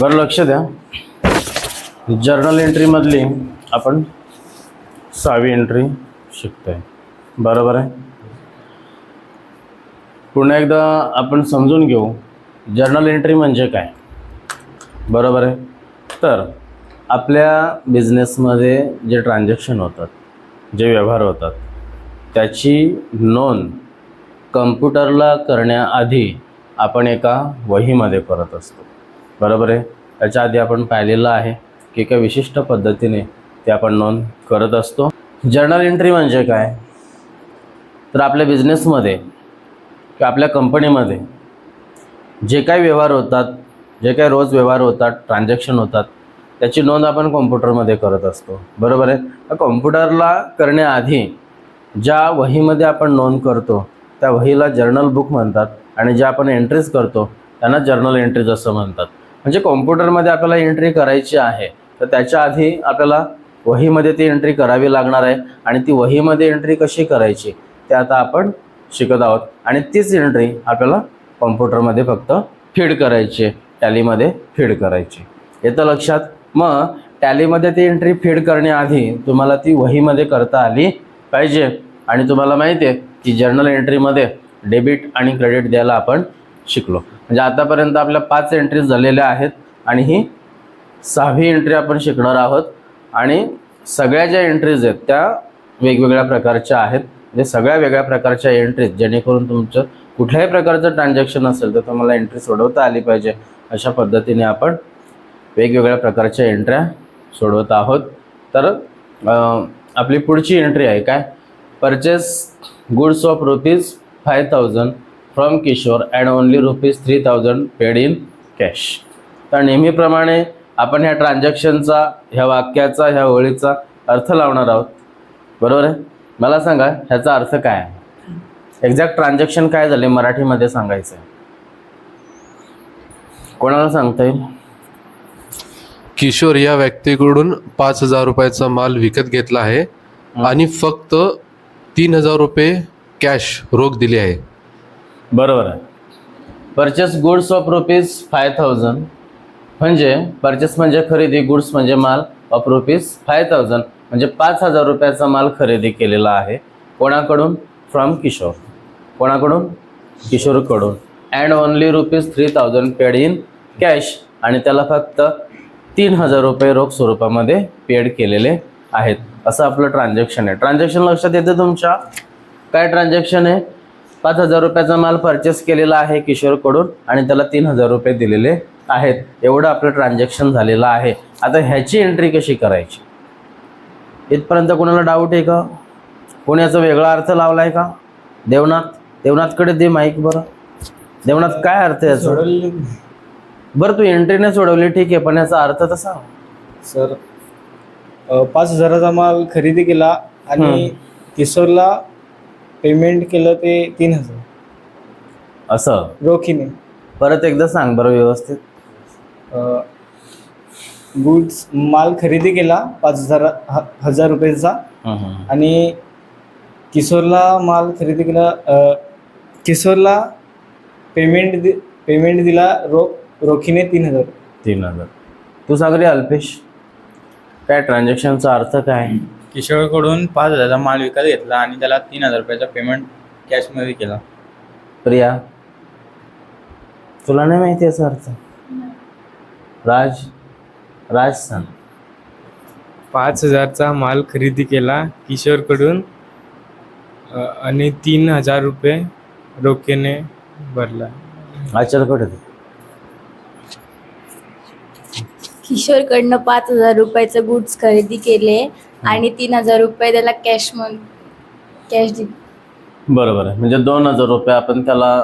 बरं लक्ष द्या. जर्नल एंट्रीमधली आपण सहावी एंट्री शिकतो आहे बरोबर आहे? पुन्हा एकदा आपण समजून घेऊ जर्नल एंट्री म्हणजे काय? बरोबर आहे? तर आपल्या बिझनेसमध्ये जे ट्रान्झॅक्शन होतात जे व्यवहार होतात त्याची नोंद कम्प्युटरला करण्याआधी आपण एका वहीमध्ये करत असतो. बरोबर आहे? त्याच्या आधी आपण पाहिलेलं आहे की एका विशिष्ट पद्धतीने ते आपण नोंद करत असतो. जर्नल एंट्री म्हणजे काय? तर आपल्या बिझनेसमध्ये किंवा आपल्या कंपनीमध्ये जे काही व्यवहार होतात जे काही रोज व्यवहार होतात ट्रान्झॅक्शन होतात त्याची नोंद आपण कॉम्प्युटरमध्ये करत असतो. बरोबर आहे? कॉम्प्युटरला करण्याआधी ज्या वहीमध्ये आपण नोंद करतो त्या वहीला जर्नल बुक म्हणतात आणि ज्या आपण एंट्रीज करतो त्यांना जर्नल एंट्रीज असं म्हणतात. म्हणजे कॉम्प्युटरमध्ये आपल्याला एंट्री करायची आहे तर त्याच्या आधी आपल्याला वहीमध्ये ती एंट्री करावी लागणार आहे. आणि ती वहीमध्ये एंट्री कशी करायची ते आता आपण शिकत आहोत. आणि तीच एंट्री आपल्याला कॉम्प्युटरमध्ये फक्त फीड करायची आहे टॅलीमध्ये फीड करायची. येतं लक्षात. मग टॅलीमध्ये ती एंट्री फीड करण्याआधी तुम्हाला ती वहीमध्ये करता आली पाहिजे. आणि तुम्हाला माहिती आहे की जर्नल एंट्रीमध्ये डेबिट आणि क्रेडिट द्यायला आपण शिकलो. म्हणजे आतापर्यंत आपल्या पाच एंट्रीज झालेल्या आहेत आणि ही सहावी एंट्री आपण शिकणार आहोत. आणि सगळ्या ज्या एंट्रीज आहेत त्या वेगवेगळ्या प्रकारच्या आहेत. म्हणजे सगळ्या वेगळ्या प्रकारच्या एंट्रीज जेणेकरून तुमचं कुठल्याही प्रकारचं ट्रान्झॅक्शन असेल तर तुम्हाला एंट्री सोडवता आली पाहिजे. अशा पद्धतीने आपण वेगवेगळ्या प्रकारच्या एंट्र्या सोडवत आहोत. तर आपली पुढची एंट्री आहे काय? Purchase goods of rupees five thousand from Kishore and only rupees three thousand paid in cash. तर नेहमीप्रमाणे आपण ह्या ट्रान्झॅक्शनचा ह्या वाक्याचा ह्या ओळीचा अर्थ लावणार आहोत. बरोबर आहे? मला सांगा ह्याचा अर्थ काय आहे? एक्झॅक्ट ट्रान्झॅक्शन काय झाले मराठीमध्ये सांगायचं आहे कोणाला सांगता येईल? किशोर या व्यक्तीकडून पाच हजार रुपयाचा माल विकत घेतला आहे आणि फक्त तीन हजार रुपये कॅश रोख दिली आहे. बरोबर आहे. Purchase goods of rupees five thousand म्हणजे परचेस म्हणजे खरेदी गुड्स म्हणजे माल ऑफ रुपीज फाय थाउजंड म्हणजे पाच हजार रुपयाचा माल खरेदी केलेला आहे. कोणाकडून? फ्रॉम किशोर. कोणाकडून? किशोरकडून. And only rupees three thousand paid in cash आणि त्याला फक्त तीन हजार रुपये रोख स्वरूपामध्ये पेड केलेले आहेत. असं आपलं ट्रान्झॅक्शन आहे. ट्रान्झॅक्शन लक्षात येतं तुमच्या? काय ट्रान्झॅक्शन आहे? पाच हजार रुपयाचा माल परचेस केलेला आहे किशोरकडून आणि त्याला तीन हजार रुपये दिलेले आहेत. एवढं आपलं ट्रान्झॅक्शन झालेलं आहे. आता ह्याची एंट्री कशी करायची? इथपर्यंत कोणाला डाऊट आहे का? कोणी याचा वेगळा अर्थ लावला आहे का? देवनाथ? देवनाथकडे दे माईक बरं. देवनाथ काय अर्थ आहे याचा? बरं तू एंट्रीने सोडवली ठीक आहे पण याचा अर्थ तसा. सर पाच हजाराचा माल खरेदी केला आणि किशोरला पेमेंट केलं ते तीन हजार. असं? रोखीने. परत एकदा सांग बरं व्यवस्थित. गुड्स माल खरेदी केला पाच हजार ह- हजार रुपयाचा. आणि किशोरला माल खरेदी केला अ, किशोरला पेमेंट दि पेमेंट दिला रोख रोखीने तीन हजार. तीन हजार. तू सांग रे अल्पेश काय ट्रान्झॅक्शनचा अर्थ काय? किशोरकडून पाच हजाराचा माल विकत घेतला आणि त्याला तीन हजार रुपयाचा पेमेंट कॅशमध्ये केला. प्रिया तुला नाही माहिती याचा अर्थ? राज राज सांग. पाच हजारचा माल खरेदी केला किशोरकडून अ, आणि तीन हजार रुपये रोखीने भरला. आचरकडे दे. किशोरकडनं पाच हजार रुपयाचं गुड्स खरेदी केले. आणि तीन हजार रुपये त्याला कॅश मग कॅश दिली बरोबर आहे. म्हणजे दोन हजार रुपये आपण त्याला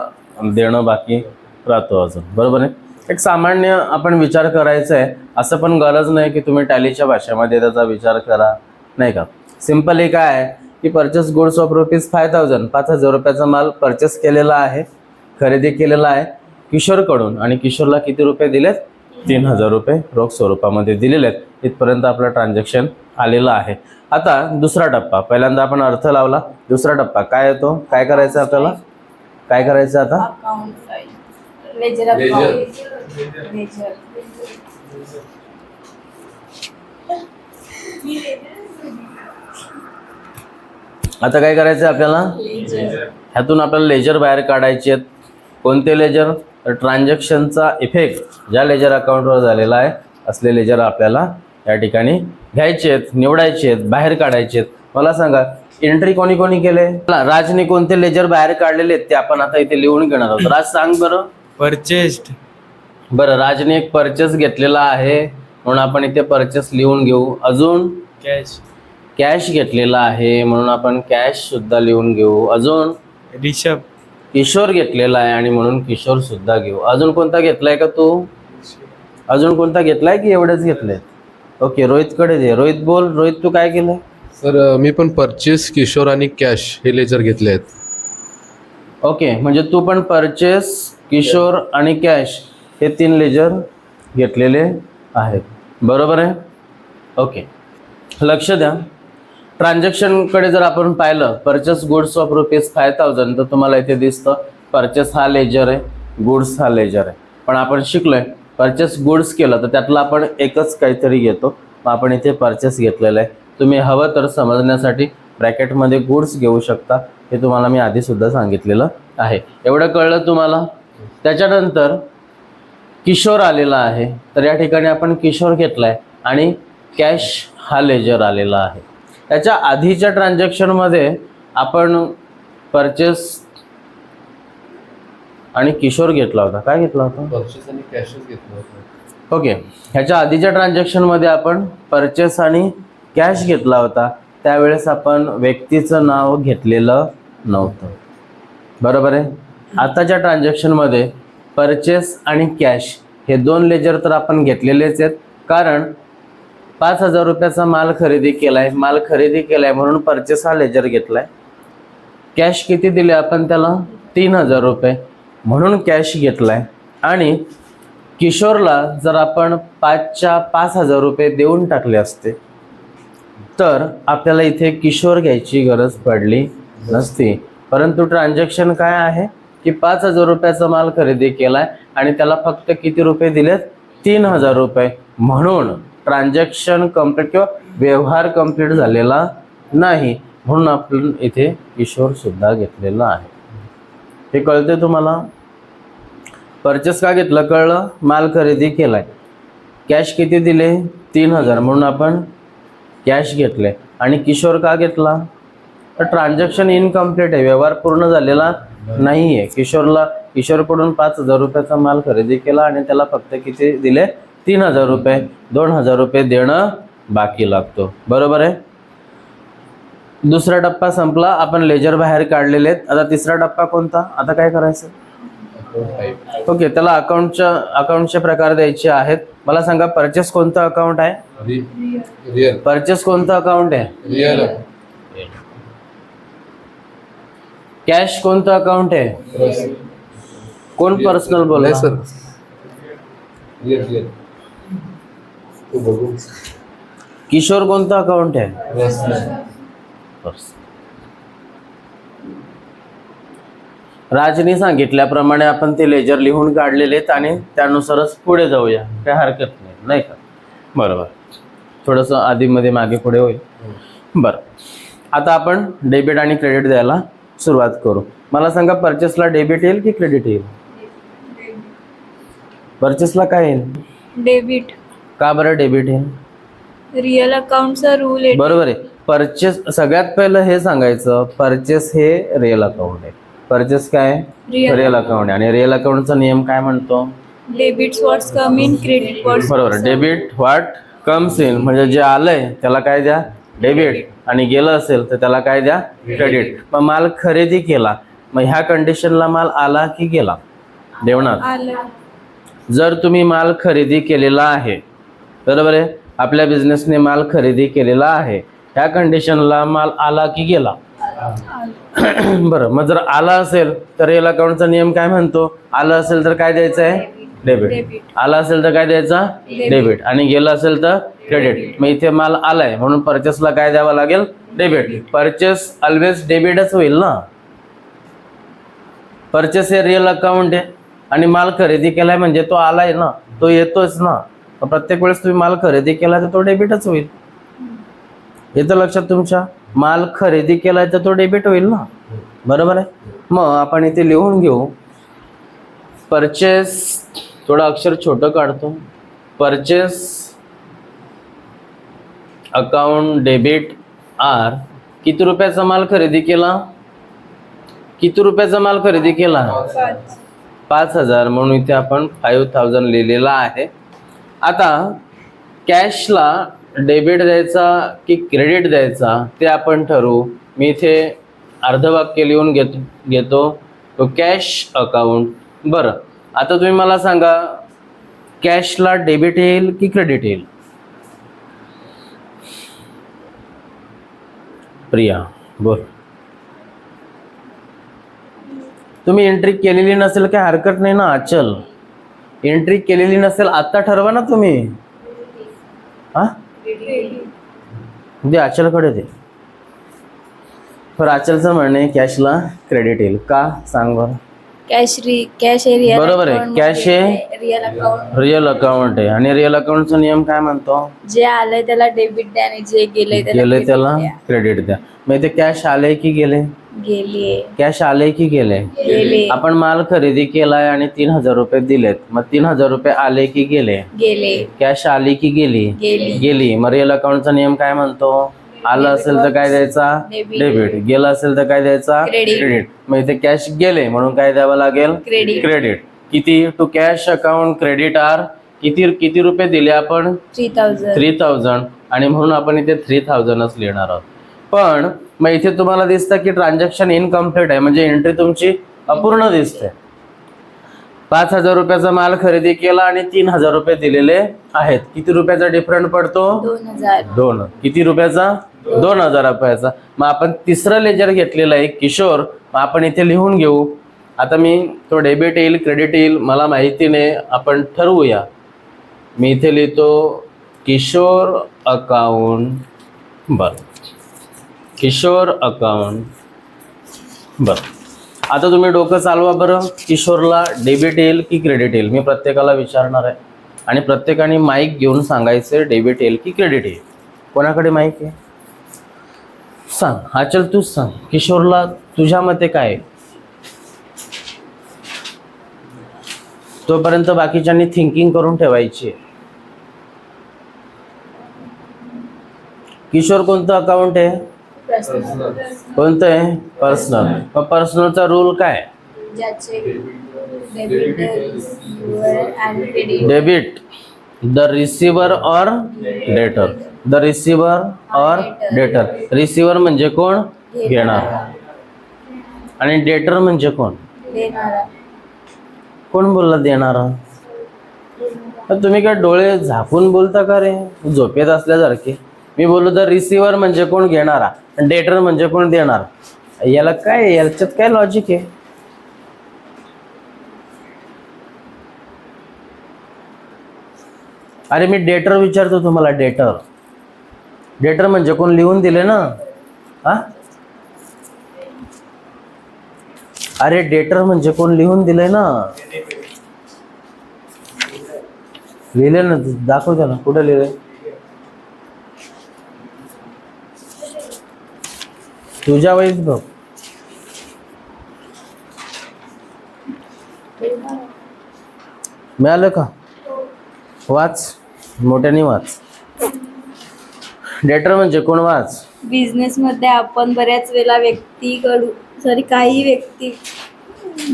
देणं बाकी राहतो अजून. बरोबर आहे? एक सामान्य आपण विचार करायचा आहे. असं पण गरज नाही की तुम्ही टॅलीच्या भाषेमध्ये त्याचा विचार करा नाही का? सिम्पली काय आहे की purchase goods of rupees five thousand पाच हजार रुपयाचा माल परचेस केलेला आहे खरेदी केलेला आहे किशोरकडून. आणि किशोरला किती रुपये दिलेत? तीन हजार रुपये रोख स्वरूपामध्ये दिलेले आहेत. इथपर्यंत आपलं ट्रान्झॅक्शन आलेलं आहे. आता दुसरा टप्पा. पहिल्यांदा आपण अर्थ लावला. दुसरा टप्पा. काय येतो? काय करायचं आपल्याला? काय करायचं आता? Account ledger Ledger. लेजर आता काय करायचं आहे आपल्याला? ह्यातून आपल्याला लेजर बाहेर काढायचे आहेत. कोणते लेजर तर ट्रान्झॅक्शनचा इफेक्ट ज्या लेजर अकाउंटवर झालेला आहे असले लेजर आपल्याला या ठिकाणी घ्यायचे आहेत निवडायचे आहेत बाहेर काढायचे आहेत. मला सांगा एंट्री कोणी कोणी केले? राजने कोणते लेजर बाहेर काढलेले आहेत ते आपण आता इथे लिहून घेणार आहोत. राज सांग बरं. परचेस्ड. बरं राजने एक परचेस घेतलेला आहे म्हणून आपण इथे परचेस लिहून घेऊ. अजून? कॅश. कॅश घेतलेला आहे म्हणून आपण कॅश सुद्धा लिहून घेऊ. अजून? रिषभ. किशोर घेतलेला आहे आणि म्हणून किशोर सुद्धा घेऊ. अजून कोणता घेतलाय का तू? अजून कोणता घेतलाय की एवढेच घेतले ओके रोहितकडे दे. रोहित बोल. रोहित तू काय केलंय? सर मी पण परचेस किशोर आणि कॅश हे लेजर घेतले आहेत. ओके म्हणजे तू पण परचेस किशोर आणि कॅश हे तीन लेजर घेतलेले आहेत. बरोबर आहे? ओके लक्ष द्या. ट्रान्झॅक्शनकडे जर आपण पाहिलं purchase goods of rupees five thousand तर तुम्हाला इथे दिसतं परचेस हा लेजर आहे गुड्स हा लेजर आहे. पण आपण शिकलोय परचेस गुड्स केलं तर त्यातलं आपण एकच काहीतरी घेतो मग आपण इथे परचेस घेतलेलं आहे. तुम्ही हवं तर समजण्यासाठी ब्रॅकेटमध्ये गुड्स घेऊ शकता हे तुम्हाला मी आधीसुद्धा सांगितलेलं आहे. एवढं कळलं तुम्हाला? त्याच्यानंतर किशोर आलेला आहे तर या ठिकाणी आपण किशोर घेतला आहे आणि कॅश हा लेजर आलेला आहे. त्याच्या आधीच्या ट्रान्झॅक्शनमध्ये आपण परचेस आणि किशोर घेतला होता. काय घेतला होता? परचेस आणि कॅशच घेतलं होतं. ओके ह्याच्या आधीच्या ट्रान्झॅक्शनमध्ये आपण परचेस आणि कॅश घेतला होता. त्यावेळेस आपण व्यक्तीचं नाव घेतलेलं नव्हतं. बरोबर आहे? आताच्या ट्रान्झॅक्शनमध्ये परचेस आणि कॅश हे दोन लेजर तर आपण घेतलेलेच आहेत. कारण पाच हजार रुपयाचा माल खरेदी केलाय. माल खरेदी केलाय म्हणून परचेस हा लेजर घेतलाय. कॅश किती दिले आपण त्याला? तीन हजार रुपये. म्हणून कॅश घेतलाय. आणि किशोरला जर आपण पाचच्या पाच हजार रुपये देऊन टाकले असते तर आपल्याला इथे किशोर घ्यायची गरज पडली नसती. परंतु ट्रान्झॅक्शन काय आहे? की पाच हजार रुपयाचा माल खरेदी केलाय आणि त्याला फक्त किती रुपये दिलेत? तीन हजार रुपये. म्हणून ट्रान्झॅक्शन कंप्लीट किंवा व्यवहार कंप्लीट झालेला नाही म्हणून आपण इथे किशोर सुद्धा घेतलेला आहे. हे कळते तुम्हाला? परचेस का घेतलं? कळलं? माल खरेदी केलाय. कॅश किती दिले? तीन हजार. म्हणून आपण कॅश घेतले आणि किशोर का घेतला? तर ट्रान्झॅक्शन इनकम्प्लीट आहे. व्यवहार पूर्ण झालेला नाही आहे किशोरला किशोरकडून पाच हजार रुपयाचा माल खरेदी केला आणि त्याला फक्त किती दिले? तीन हजार रुपये दोन हजार रुपये देणं बाकी लागतो. बरोबर आहे? दुसरा टप्पा संपला आपण लेजर बाहेर काढलेले आहेत. आता तिसरा टप्पा कोणता? आता काय करायचं? ओके त्याला अकाउंटच्या अकाउंटचे प्रकार द्यायचे आहेत. मला सांगा परचेस कोणतं अकाउंट आहे? परचेस कोणतं अकाउंट आहे? कॅश कोणतं अकाउंट आहे? कोण पर्सनल बोल सर बघू. किशोर कोणतं अकाउंट आहे? राजनी सांगितल्याप्रमाणे आपण ते लेजर लिहून काढलेले आहेत आणि त्यानुसारच पुढे जाऊया. काय हरकत नाही नाही का? बरोबर. थोडंसं आधीमध्ये मागे पुढे होईल. बरं. आता आपण डेबिट आणि क्रेडिट द्यायला सुरुवात करू. मला सांगा परचेसला डेबिट येईल की क्रेडिट येईल? परचेसला काय येईल? डेबिट का बरं डेबिट येईल रिअल अकाउंटचा रूल आहे. बरोबर आहे. परचेस सगळ्यात पहिलं हे सांगायचं परचेस हे रिअल अकाउंट आहे. परचेस काय. रिअल अकाउंट आहे. आणि रिअल अकाउंटचा नियम काय म्हणतो? Debit what's come in credit what's बरोबर डेबिट व्हॉट कम्स इन म्हणजे जे आलंय त्याला काय द्या? डेबिट आणि गेलं असेल तर त्याला काय द्या? क्रेडिट मग माल खरेदी केला. मग ह्या कंडिशनला माल आला की गेला? देवणार आलं. जर तुम्ही माल खरेदी केलेला आहे बरोबर आहे? आपल्या बिझनेसने माल खरेदी केलेला आहे. ह्या कंडिशनला माल आला की गेला. बरं मग जर आला असेल तर रिअल अकाउंटचा नियम काय म्हणतो? आलं असेल तर काय द्यायचं आहे? डेबिट. आला असेल तर काय द्यायचा. डेबिट आणि गेलं असेल तर क्रेडिट मग इथे माल आलाय म्हणून परचेसला काय द्यावं लागेल? डेबिट परचेस ऑलवेज डेबिटच होईल ना? परचेस हे रिअल अकाउंट आहे. आणि माल खरेदी केलाय म्हणजे तो आलाय ना? तो येतोच ना? प्रत्येक वेळेस तुम्ही माल खरेदी केला तर तो डेबिटच होईल. येतं लक्षात तुमच्या. माल खरेदी केलाय तर तो डेबिट होईल ना? बरोबर आहे? मग आपण इथे लिहून घेऊ. परचेस थोडं अक्षर छोटं काढतो. परचेस अकाउंट डेबिट आर किती रुपयाचा माल खरेदी केला? किती रुपयाचा माल खरेदी केला? पाच. हजार. म्हणून इथे आपण फाईव्ह थाउजंड लिहिलेला आहे. आता कॅशला डेबिट द्यायचा की क्रेडिट द्यायचा ते आपण ठरवू. मी इथे अर्धवाक्य लिहून घेत घेतो. तो कॅश अकाउंट. बरं. आता तुम्ही मला सांगा कॅशला डेबिट येईल की क्रेडिट येईल? प्रिया बोल. तुम्ही एंट्री केलेली नसेल काही हरकत नाही ना? अचल एंट्री केलेली नसेल आत्ता ठरवा ना तुम्ही. हा? दे अचलकडे दे. तर अचलचं म्हणणे कॅशला क्रेडिट येईल. का? सांग बरं. कॅश री कॅश रिअल बरोबर आहे. कॅश आहे- रिअल अकाउंट. रिअल अकाउंट आहे. आणि रिअल अकाउंटचा नियम काय म्हणतो? जे आलंय त्याला डेबिट द्या आणि जे गेलंय त्याला गेले credit त्याला. क्रेडिट द्या. मग इथे कॅश आले की गेले गेलीये कॅश आले की गेले गेले आपण माल खरेदी केलाय आणि तीन हजार रुपये दिलेत. मग तीन हजार रुपये आले की गेले? गेले. कॅश आली की गेली? गेली. गेली. मग रिअल अकाउंटचा नियम काय म्हणतो? आलं असेल तर काय द्यायचा. डेबिट गेलं असेल तर काय द्यायचा. क्रेडिट मग इथे कॅश गेले म्हणून काय द्यावं लागेल. क्रेडिट किती? To cash account credit are किती किती रुपये दिले आपण? थ्री थाउजंड थ्री थाउजंड आणि म्हणून आपण इथे थ्री थाउजंडच लिहिणार आहोत. पण मग इथे तुम्हाला दिसतं की ट्रान्झॅक्शन इनकम्प्लीट आहे. म्हणजे एंट्री तुमची अपूर्ण दिसते. पाच हजार रुपयाचा माल खरेदी केला आणि तीन हजार रुपये दिलेले आहेत. किती रुपयाचा डिफरंट पडतो? दोन किती रुपयाचा? दोन. हजार रुपयाचा. मग आपण तिसरं लेजर घेतलेलं आहे किशोर. मग आपण इथे लिहून घेऊ. आता मी तो डेबिट येईल क्रेडिट येईल मला माहिती नाही. आपण ठरवूया. मी इथे लिहितो किशोर अकाउंट बर. किशोर अकाउंट बर. आता तुम्ही डोकं चालवा बरं. किशोरला डेबिट येईल की क्रेडिट येईल? मी प्रत्येकाला विचारणार आहे. आणि प्रत्येकाने माईक घेऊन सांगायचं डेबिट येईल की क्रेडिट येईल? कोणाकडे माईक आहे? सांग. हा चल तूच सांग. किशोरला तुझ्या मते काय आहे? तोपर्यंत बाकीच्यांनी थिंकिंग करून ठेवायची आहे. किशोर कोणतं अकाउंट आहे? कोणतं आहे पर्सनल मग पर्सनलचा रूल काय? Debit the receiver or debtor the receiver or debtor receiver म्हणजे कोण? घेणार. आणि डेटर म्हणजे कोण? कोण बोलला देणारा? तुम्ही काय डोळे झाकून बोलता का रे? झोपेत असल्यासारखे. मी बोललो तर रिसिव्हर म्हणजे कोण घेणारा? आणि डेटर म्हणजे कोण देणार? याला काय याच्यात काय लॉजिक आहे? अरे मी डेटर विचारतो तुम्हाला डेटर डेटर म्हणजे कोण लिहून दिले ना? हा? अरे डेटर म्हणजे कोण लिहून दिलंय ना? लिहिले ना दाखव त्याला कुठं लिहिलंय तुझ्या वहीत बघ. मिळालं का? वाच. मोठ्याने वाच. डेटर म्हणजे कोण वाच? बिझनेस मध्ये आपण बऱ्याच वेळा व्यक्तीकडून सॉरी काही व्यक्ती.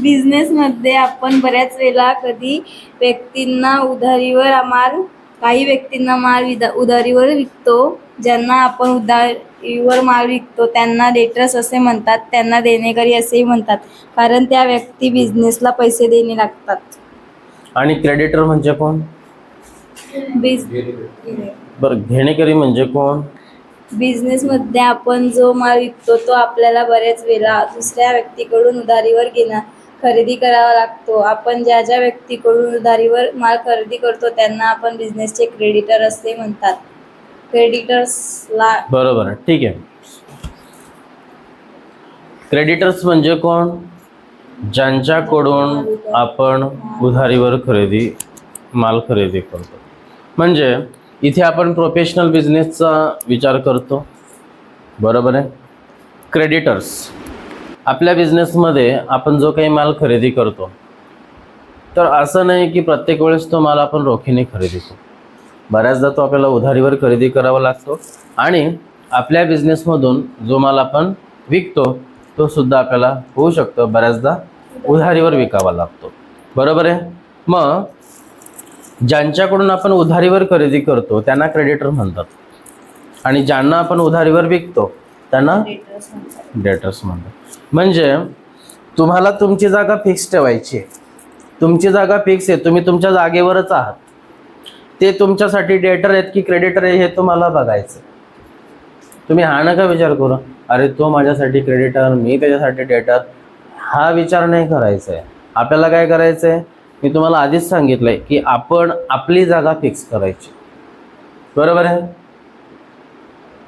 बिझनेस मध्ये आपण बऱ्याच वेळा कधी व्यक्तींना उधारीवर आम्हाला काही व्यक्तींना माल विदा उधारीवर विकतो. ज्यांना आपण उधारीवर माल विकतो त्यांना डेटर्स असे म्हणतात त्यांना देणेकरी असेही म्हणतात. कारण त्या व्यक्ती बिझनेसला पैसे देणे लागतात. आणि क्रेडिटर म्हणजे कोण? बिझ बरं घेणेकरी म्हणजे कोण? बिझनेसमध्ये आपण जो माल विकतो तो आपल्याला बरेच वेळा दुसऱ्या व्यक्तीकडून उधारीवर घेणं खरेदी करावा लागतो. आपण ज्या ज्या व्यक्तीकडून उधारीवर माल खरेदी करतो त्यांना आपण बिझनेसचे क्रेडिटर असे म्हणतात. क्रेडिटर्सला बरोबर आहे. ठीक आहे. क्रेडिटर्स म्हणजे कोण? ज्यांच्याकडून आपण उधारीवर खरेदी माल खरेदी करतो. म्हणजे इथे आपण प्रोफेशनल बिझनेसचा विचार करतो. बरोबर आहे? क्रेडिटर्स आपल्या बिझनेसमध्ये आपण जो काही माल खरेदी करतो तर असं नाही की प्रत्येक वेळेस तो माल आपण रोखीने खरेदी करतो. बऱ्याचदा तो आपल्याला उधारीवर खरेदी करावा लागतो आणि आपल्या बिझनेसमधून जो माल आपण विकतो तो सुद्धा आपल्याला होऊ शकतो. बऱ्याचदा उधारीवर विकावा लागतो. बरोबर आहे? मग ज्यांच्याकडून आपण उधारीवर खरेदी करतो त्यांना क्रेडिटर म्हणतात. आणि ज्यांना आपण उधारीवर विकतो त्यांना डेटर्स म्हणतात. म्हणजे तुम्हाला तुमची जागा फिक्स ठेवायची आहे. तुमची जागा फिक्स आहे. तुम्ही तुमच्या जागेवरच आहात. ते तुमच्यासाठी डेटर आहेत की क्रेडिटर आहे हे तुम्हाला बघायचं. तुम्ही हा नका विचार करू अरे तो माझ्यासाठी क्रेडिटर मी त्याच्यासाठी डेटर हा विचार नाही करायचा आहे आपल्याला काय करायचं आहे मी तुम्हाला आधीच सांगितलं आहे की आपण आपली जागा फिक्स करायची. बरोबर आहे?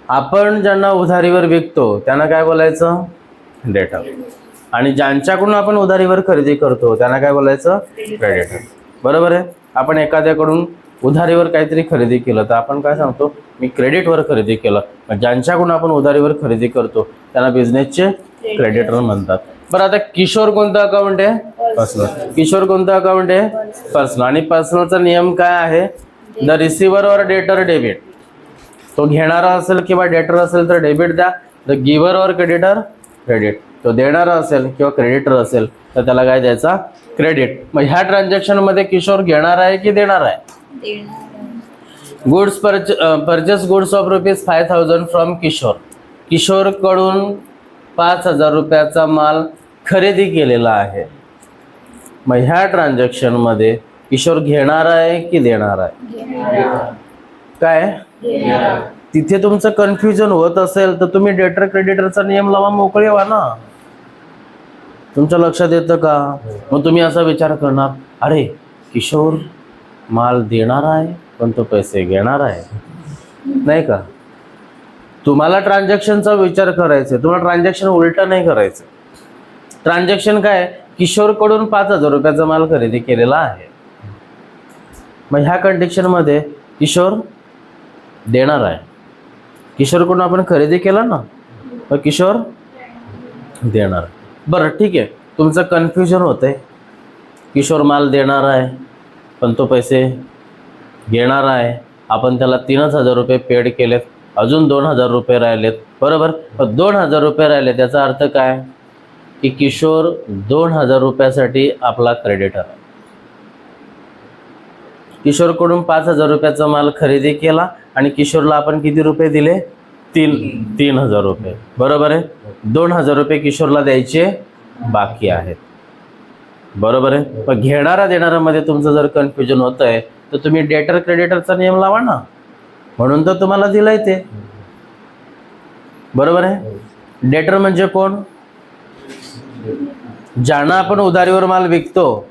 आपण ज्यांना उधारीवर विकतो त्यांना काय बोलायचं? डेटर आणि ज्यांच्याकडून आपण उधारीवर खरेदी करतो त्यांना काय बोलायचं? क्रेडिटर बरोबर आहे? आपण एखाद्याकडून उधारीवर काहीतरी खरेदी केलं तर आपण काय सांगतो? मी क्रेडिटवर खरेदी केलं. ज्यांच्याकडून आपण उधारीवर खरेदी करतो त्यांना बिझनेसचे क्रेडिटर म्हणतात. बरं आता किशोर कोणतं अकाउंट आहे? पर्सनल किशोर कोणतं अकाउंट आहे? पर्सनल आणि पर्सनलचा नियम काय आहे? द रिसिव्हर और डेटर डेबिट तो घेणारा असेल किंवा डेटर असेल तर डेबिट द्या. द गिव्हर और क्रेडिटर क्रेडिट तो देणारा असेल किंवा क्रेडिटर असेल तर त्याला काय द्यायचा? क्रेडिट मग ह्या ट्रान्झॅक्शनमध्ये किशोर घेणार आहे की देणार आहे? Goods परच purchase goods of rupees five thousand from Kishore. किशोरकडून पाच हजार रुपयाचा माल खरेदी केलेला आहे. मग ह्या ट्रान्झॅक्शनमध्ये किशोर घेणार आहे की देणार आहे? काय? तिथे तुमचं कन्फ्युजन होत असेल तर तुम्ही डेटर क्रेडिटरचा नियम लावा मोकळे व्हा ना. तुमच्या लक्षात येतं का? मग तुम्ही असा विचार करणार अरे किशोर माल देणार आहे पण तो पैसे घेणार आहे. नाही का? तुम्हाला ट्रान्झॅक्शनचा विचार करायचा. तुम्हाला ट्रान्झॅक्शन उलटं नाही करायचं ट्रान्झॅक्शन काय? किशोरकडून पाच हजार रुपयाचा माल खरेदी केलेला आहे. मग ह्या कंडिशनमध्ये किशोर देणार आहे. किशोरकडून आपण खरेदी केला ना? मग किशोर? देणार. बरं ठीक आहे. तुमचं कन्फ्युजन होतं आहे किशोर माल देणार आहे पण तो पैसे घेणार आहे. आपण त्याला तीनच हजार रुपये पेड केलेत. अजून दोन हजार रुपये राहिलेत. बरोबर? दोन हजार रुपये राहिले त्याचा अर्थ काय? की किशोर दोन हजार रुपयासाठी आपला क्रेडिटर आहे. किशोरकडून पाच हजार रुपयाचा माल खरेदी केला आणि किशोरला आपण किती रुपये दिले? तीन तीन हजार रुपये. बरोबर आहे? दोन हजार रुपये किशोरला द्यायचे बाकी आहेत. बरोबर आहे? पण घेणारा देणाऱ्यामध्ये तुमचं जर कन्फ्युजन होत आहे तर तुम्ही डेटर क्रेडिटरचा नियम लावा ना. म्हणून तर तुम्हाला दिलंय ते. बरोबर आहे? डेटर म्हणजे कोण? ज्यांना आपण उधारीवर माल विकतो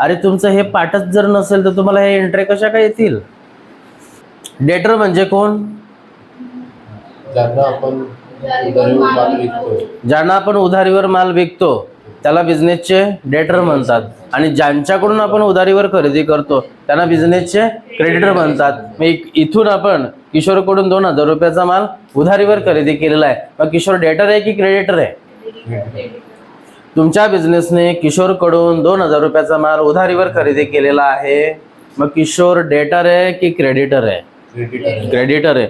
अरे तुमचं हे पाठच जर नसेल तर तुम्हाला हे एंट्री कशा काय येतील? डेटर म्हणजे कोण? ज्यांना आपण उधारीवर माल विकतो ज्यांना आपण उधारीवर माल विकतो त्याला बिझनेसचे डेटर म्हणतात. आणि ज्यांच्याकडून आपण उधारीवर खरेदी करतो त्यांना बिझनेसचे क्रेडिटर म्हणतात. मग इथून आपण किशोरकडून दोन हजार रुपयाचा माल उधारीवर खरेदी केलेला आहे. मग किशोर डेटर आहे की क्रेडिटर आहे? तुमच्या बिझनेसने किशोरकडून दोन हजार रुपयाचा माल उधारीवर खरेदी केलेला आहे. मग किशोर डेटर आहे की क्रेडिटर आहे? क्रेडिटर आहे.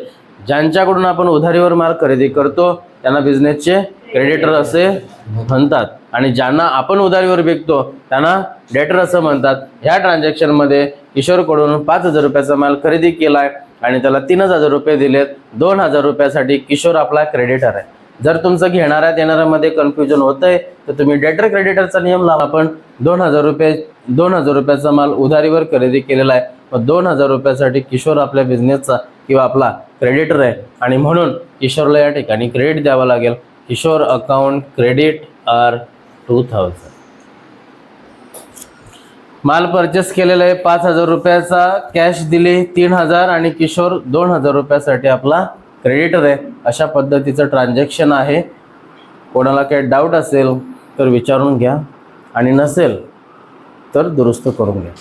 ज्यांच्याकडून आपण उधारीवर माल खरेदी करतो त्यांना बिझनेसचे क्रेडिटर असे म्हणतात. आणि ज्यांना आपण उधारीवर विकतो त्यांना डेटर असं म्हणतात. ह्या ट्रान्झॅक्शनमध्ये किशोरकडून पाच हजार रुपयाचा माल खरेदी केला आहे आणि त्याला तीन हजार रुपये दिलेत. दोन हजार रुपयासाठी किशोर आपला क्रेडिटर आहे. जर तुमचं घेणाऱ्या देणाऱ्यामध्ये कन्फ्युजन होत आहे तर तुम्ही डेटर क्रेडिटरचा नियम लावा. आपण दोन हजार रुपये दोन हजार रुपयाचा माल उधारीवर खरेदी केलेला आहे. मग दोन हजार रुपयासाठी किशोर आपल्या बिझनेसचा किंवा आपला क्रेडिटर आहे. आणि म्हणून किशोरला या ठिकाणी क्रेडिट द्यावं लागेल. Kishore account credit are two thousand माल परचेस केलेला आहे पाच हजार रुपयाचा कॅश दिली तीन हजार आणि किशोर दोन हजार रुपयासाठी आपला क्रेडिटर आहे अशा पद्धतीचं ट्रान्झॅक्शन आहे. कोणाला काही डाऊट असेल तर विचारून घ्या. आणि नसेल तर दुरुस्त करून घ्या.